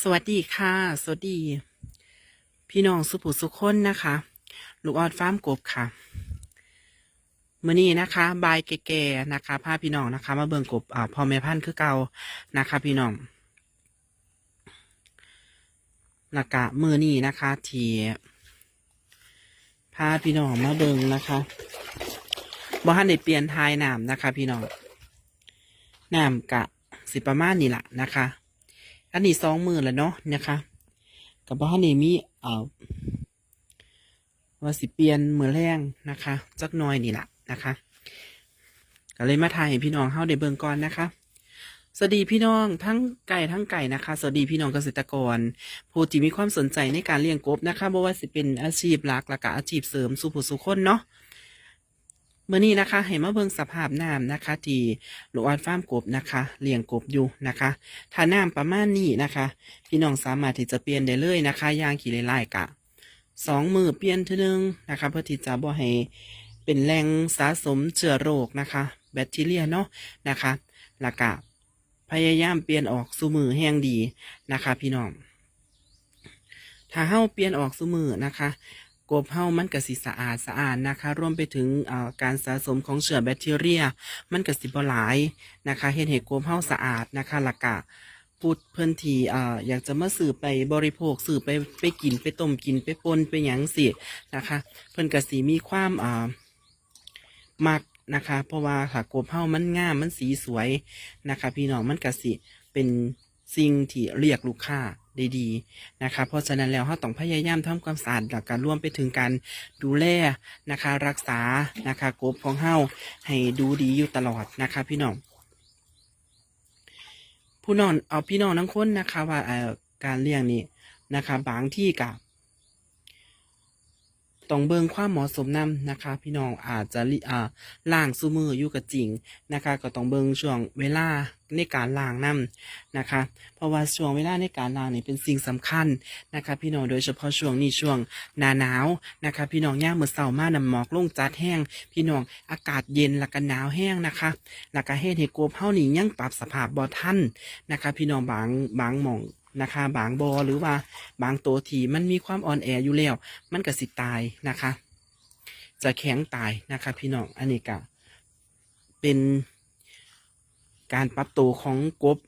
สวัสดีค่ะ สวัสดี พี่น้องสุภุสุคนนะคะ ลูกออดฟาร์มกบค่ะมื่อนี้นะคะบายแก่ๆนะคะพาพี่น้องนะคะ มาเบิ่งกบอ่าพ่อแม่พันธุ์คือเก่านะคะ พี่น้องและกะมือนี้นะคะทีพาพี่น้องมาเบิ่งนะคะบ่ทันได้เปลี่ยนทายน้ำนะคะ พี่น้องน้ำกะสิประมาณนี้แหละนะคะ อันนี้สองมือแล้วเนาะนะคะกับบ้านนี้มีเอ่อว่าสิเปลี่ยนมือแรงนะคะจักหน้อยนี่แหละนะคะก็เลยมาถ่ายให้พี่น้องเข้าได้เบิ่งก่อนนะคะ สวัสดีพี่น้องทั้งไก่ทั้งไก่นะคะ สวัสดีพี่น้องเกษตรกร ผู้ที่มีความสนใจในการเลี้ยงกบนะคะบ่ว่าสิเป็นอาชีพหลักและก็อาชีพเสริมสุผู้สุคนเนาะ เมื่อนี้นะคะให้มาเบิ่งสภาพน้ำนะคะ ที่หลวงออนฟาร์มกบนะคะเลี้ยงกบอยู่นะคะถ้าน้ำประมาณนี้นะคะพี่น้องสามารถที่จะเปลี่ยนได้เลยนะคะยางขี่ไล่กะสองมือเปลี่ยนท่านึงนะคะเพื่อที่จะบ่ให้เป็นแหล่งสะสมเชื้อโรคนะคะ แบคทีเรียเนาะนะคะแล้วก็พยายามเปลี่ยนออกสู่มือแห้งดีนะคะ พี่น้องถ้าเฮ้าเปลี่ยนออกสู่มือนะคะ กบเฮ้ามันก็สิสะอาดสะอาดนะคะ รวมไปถึงการสะสมของเชื้อแบคทีเรีย มันก็สิบ่หลายนะคะเฮ็ดให้กบเฮาสะอาดนะคะและกะพูดเพิ่อนทีอ่าอยากจะมาสื่อไปบริโภคสื่อไปไปกินไปต้มกินไปปนไปหยังสินะคะ เพิ่อนก็สิมีความอ่ามักนะคะ เพราะว่าค่ะกบเฮามันงามมันสีสวยนะคะ พี่น้องมันก็สิเป็นสิ่งที่เรียกลูกค้า ดีๆนะคะ เพราะฉะนั้นแล้วเราต้องพยายามทำความสะอาดและการรวมไปถึงการดูแลนะคะ รักษานะคะกบของเฮาให้ดูดีอยู่ตลอดนะคะพี่น้องผู้นอนเอาพี่น้องทั้งคนนะคะว่าเอ่อการเลี้ยงนี้นะคะ บางที่กับ ต้องเบิ่งความเหมาะสมนำนะคะ พี่น้องอาจจะลิอ่าล่างซูมืออยู่กับจริงนะคะ ก็ต้องเบิ่งช่วงเวลาในการล้างน้ำนะคะ เพราะว่าช่วงเวลาในการล้างนี่เป็นสิ่งสำคัญนะคะ พี่น้องโดยเฉพาะช่วงนี้ช่วงหนาหนาวนะคะ พี่น้องย่ามมือเสามาน้ำหมอกลงจัดแห้ง พี่น้องอากาศเย็นแล้วก็หนาวแห้งนะคะแล้วก็เฮ็ดให้กบเฮานี่ยังปรับสภาพบ่ทันนะคะ พี่น้องบางบางหม่อง นะคะ บางบอหรือว่าบางตัวที่มันมีความอ่อนแออยู่แล้ว มันก็สิตายนะคะ จะแข็งตายนะคะพี่น้องอันนี้ก็เป็นการปรับตัวของกบ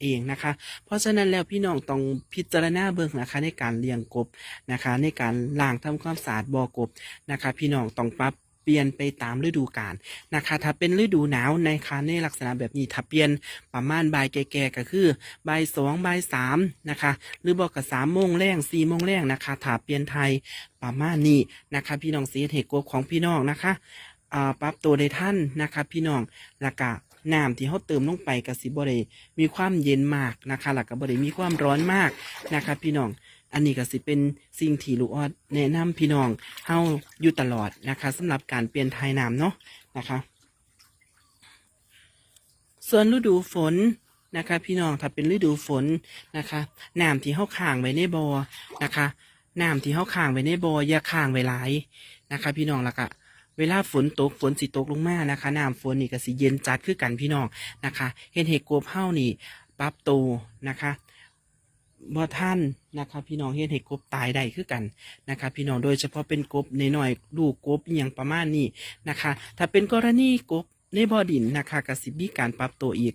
เองนะคะ เพราะฉะนั้นแล้วพี่น้องต้องพิจารณาเบิ่งนะคะ ในการเลี้ยงกบนะคะ ในการล้างทำความสะอาดบ่อกบนะคะ พี่น้องต้องปรับ เปลี่ยนไปตามฤดูกาลนะคะถ้าเป็นฤดูหนาวในคาในลักษณะแบบนี้ถ้าเปลี่ยนประมาณบ่ายแก่ๆก็คือบ่ายสองบ่ายสามนะคะหรือบอกกับสามโมงแรงสี่โมงแรงนะคะถ้าเปลี่ยนไทยประมาณนี้นะคะ พี่น้องเสียเหตุกบของพี่น้องนะคะปรับตัวได้ท่านนะคะ พี่น้องและกะน้ำที่เขาเติมลงไปกับสิบริมีความเย็นมากนะคะหลักกับบริมีความร้อนมากนะคะ พี่น้อง อันนี้ก็สิเป็นสิ่งที่ลูกออดแนะนำพี่น้องเฮาอยู่ตลอดนะคะสำหรับการเปลี่ยนทายน้ำเนาะนะคะ ส่วนฤดูฝนนะคะ พี่น้องถ้าเป็นฤดูฝนนะคะน้ำที่เฮาค้างไว้ในบ่อนะคะน้ำที่เฮาค้างไว้ในบ่ออย่าค้างไว้หลายนะคะ พี่น้องล้วก็เวลาฝนตกฝนสิตกลงมานะคะน้ำฝนนี่ก็สิเย็นจัดคือกันพี่น้องนะคะ เห็นเห็ดกบเฮานี่ปรับตัวนะคะ บ่ท่านนะคะพี่น้องเห็นเห็ดกบตายได้คือกันนะคะพี่น้องโดยเฉพาะเป็นกบในหน่อยดูกกบอหย่างประมาณนี้นะคะ ถ้าเป็นกรณีกบในบ่อดินนะคะก็สิมีการปรับตัวอีก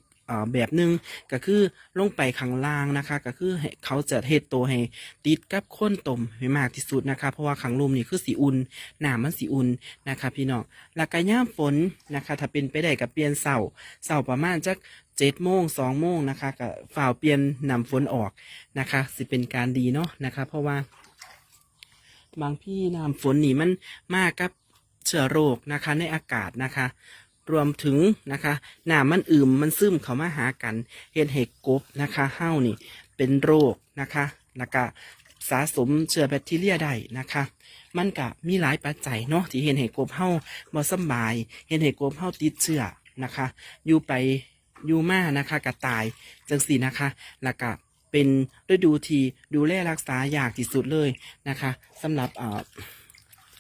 แบบหนึ่งก็คือลงไปข้างล่างนะคะก็คือเขาจะเฮ็ดตัวให้ติดกับข้นต้มให้มากที่สุดนะคะ เพราะว่าขังลมนี่คือสีอุ่นหน้ำมันสีอุ่นนะคะ พี่น้องแล้วก็ย่ามฝนนะคะ ถ้าเป็นไปได้ก็เปลี่ยนเสาเสาประมาณจักเจ็ดโมงสองโมงนะคะก็ฝ่าวเปลี่ยนนำฝนออกนะคะ สิเป็นการดีเนาะนะคะ เพราะว่า บางพี่น้ำฝนนี่มันมากับเชื้อโรคนะคะในอากาศนะคะ รวมถึงนะคะหน้ำมันอืมมันซึมเข้ามาหากันเห็ดเห็ดกบนะคะเฮ้านี่เป็นโรคนะคะแล้วก็สะสมเชื้อแบคทีเรียได้นะคะ มันก็มีหลายปัจจัยเนาะที่เห็นเห็ดกบเฮ้าบ่สบาย เห็นเห็ดกบเฮ้าติดเชื้อนะคะ อยู่ไปอยู่มานะคะกระตายจังสีนะคะแล้วก็เป็นฤดูที่ดูแลรักษายากที่สุดเลยนะคะสำหรับ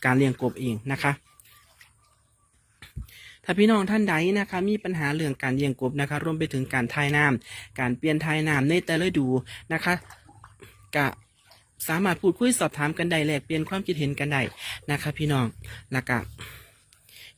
การเลี้ยงกบเองนะคะ ถ้าพี่น้องท่านใดนะคะมีปัญหาเรื่องการเลี้ยงกบนะคะ รวมไปถึงการทายน้ำการเปลี่ยนทายน้ำในแต่ละฤดูนะคะกะสามารถพูดคุยสอบถามกันได้แลกเปลี่ยนความคิดเห็นกันได้นะคะ พี่น้องแล้วก็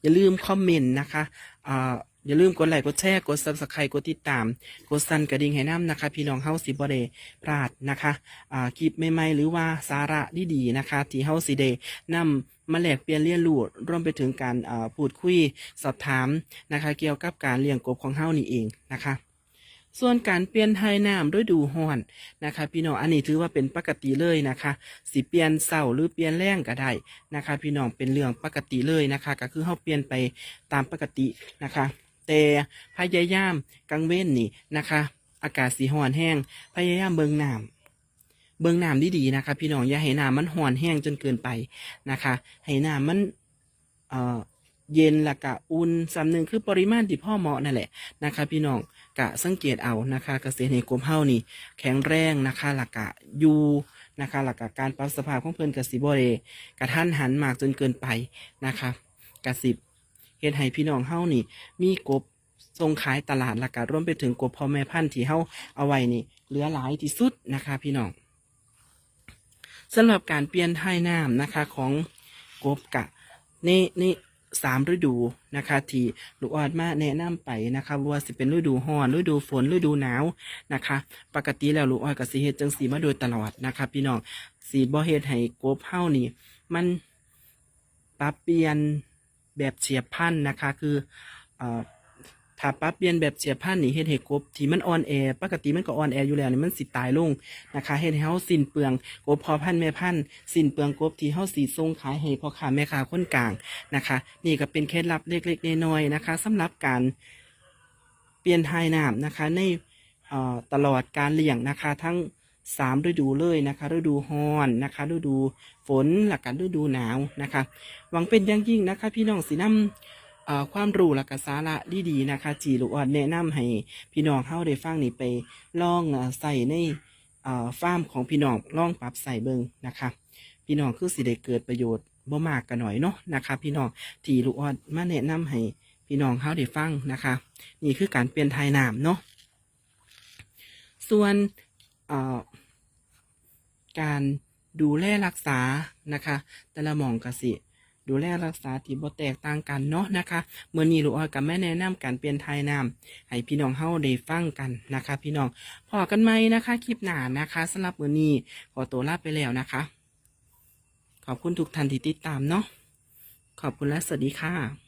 อย่าลืมคอมเมนต์นะคะอ่า อย่าลืมกดไลค์กดแชร์กด subscribe กดติดตาม กดสั่นกระดิ่งให้น้ำนะคะ พี่น้องเฮาสิบ่ได้พลาดนะคะอ่าคลิปใหม่ๆหรือว่าสาระดีๆนะคะ ที่เฮาสิได้นำมาแลกเปลี่ยนเรียนรู้รวมไปถึงการอ่าพูดคุยสอบถามนะคะ เกี่ยวกับการเลี้ยงกบของเฮานี่เองนะคะส่วนการเปลี่ยนไทยน้ำด้วยดูห้อนนะคะ พี่น้องอันนี้ถือว่าเป็นปกติเลยนะคะ สิเปลี่ยนเสาหรือเปลี่ยนแรงก็ได้นะคะ พี่น้องเป็นเรื่องปกติเลยนะคะ ก็คือเขาเปลี่ยนไปตามปกตินะคะ แต่พยายามกังเว้นนี่นะคะ อากาศสีห่อนแห้ง พยายามเบิงน้ำเบิงน้ำดีๆนะคะ พี่น้องอย่าให้น้ำมันห่อนแห้งจนเกินไปนะคะ ให้น้ำมันเอ่อเย็นละกะอุ่นสำหนึ่งคือปริมาณที่พ่อเหมาะนั่นแหละนะคะ พี่น้องกะสังเกตเอานะคะเกษตรในกรมเฮานี่ แข็งแรงนะคะหลักกะอยูนะคะหลักกะการปรับสภาพของเพิ่นกสิบเรกระท่านหันมากจนเกินไปนะคะกสิบ เฮ็ดให้พี่น้องเฮานี่ มีกบส่งขายตลาดหลักกะรวมไปถึงกบพ่อแม่พันธุ์ที่เฮาเอาไว้นี่ เหลือหลายที่สุดนะคะ พี่น้องสำหรับการเปลี่ยนท่ายน้ำนะคะของกบกะนี่นี่สามฤดูนะคะที่ลูกออดมาแนะนำไปนะคะว่าสิเป็นฤดูร้อนฤดูฝนฤดูหนาวนะคะ ปกติแล้วลูกออดกับสีเฮ็ดจังสีมาโดยตลอดนะคะพี่น้องสีบ่เฮ็ดให้กบเฮานี่ มันปรับเปลี่ยน แบบเฉียบพันนะคะ คือถ้าปรับเปลี่ยนแบบเฉียบพันนี่เฮ็ดให้กบที่มันอ่อนแอปกติมันก็อ่อนแออยู่แล้วนี่มันสิตายลงนะคะเฮ็ดให้เฮาสิ้นเปลืองกบพอพันธ์แม่พันธ์สิ้นเปลืองกบที่เฮาสิส่งขายให้พ่อค้าแม่ค้าคนกลางนะคะ นี่ก็เป็นเคล็ดลับเล็กๆน้อยๆนะคะสำหรับการเปลี่ยนทายน้ำนะคะในตลอดการเลี้ยงนะคะ ทั้ง สามฤดูเลยนะคะฤดูร้อนนะคะฤดูฝนและกันฤดูหนาวนะคะ หวังเป็นอย่างยิ่งนะคะพี่น้องสีน้ำความรู้และก็สาระดีๆนะคะ จีลูกออดแนะนำให้พี่น้องเข้าได้ฟังนี่ไปลองใส่ในฟาร์มของพี่น้องลองปรับใส่เบิงนะคะ พี่น้องคือสิได้เกิดประโยชน์บ่มากกันหน่อยเนาะนะคะ พี่น้องที่ลูกออดมาแนะนำให้พี่น้องเข้าได้ฟังนะคะ นี่คือการเปลี่ยนไทยน้ำเนาะส่วน การดูแลรักษานะคะ แต่ละหมองกสิ ดูแลรักษาที่บ่แตกต่างกันเนาะนะคะเมื่อนี้ลูกอ้อยกับแม่แนะนำการเปลี่ยนทยน้ำให้พี่น้องเฮาได้ฟังกันนะคะ พี่น้องพอกันไหมนะคะคลิปหน้านะคะสำหรับมื้อนี้ขอตัวลาไปแล้วนะคะ ขอบคุณทุกท่านที่ติดตามเนาะขอบคุณและสวัสดีค่ะ